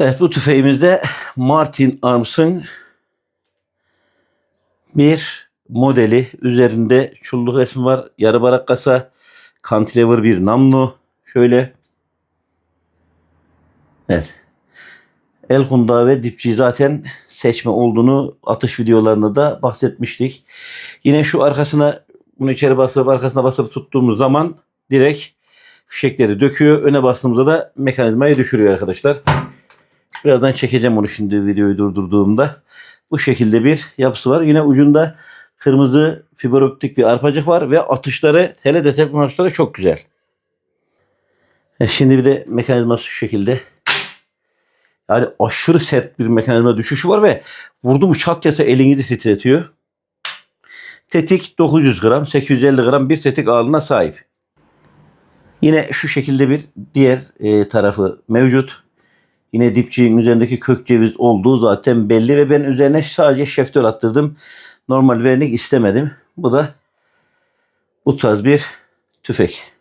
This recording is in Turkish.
Evet bu tüfeğimizde Martin Arms'ın bir modeli. Üzerinde çulluk resmi var. Yarı barak kasa. Cantilever bir namlu. Şöyle. Evet. El kundağı ve dipçiyi zaten seçme olduğunu atış videolarında da bahsetmiştik. Yine şu arkasına bunu içeri basıp arkasına basıp tuttuğumuz zaman direkt fişekleri döküyor. Öne bastığımızda da mekanizmayı düşürüyor arkadaşlar. Birazdan çekeceğim onu şimdi videoyu durdurduğumda. Bu şekilde bir yapısı var. Yine ucunda kırmızı fiber optik bir arpacık var ve atışları hele detektif atışları çok güzel. E şimdi bir de mekanizması şu şekilde. Yani aşırı sert bir mekanizma düşüşü var ve vurdu mu çat yata elini de titretiyor. Tetik 900 gram, 850 gram bir tetik ağırlığına sahip. Yine şu şekilde bir diğer e, tarafı mevcut. Yine dipçiğin üzerindeki kök ceviz olduğu zaten belli ve ben üzerine sadece şeftör attırdım. Normal vernik istemedim. Bu da bu tarz bir tüfek.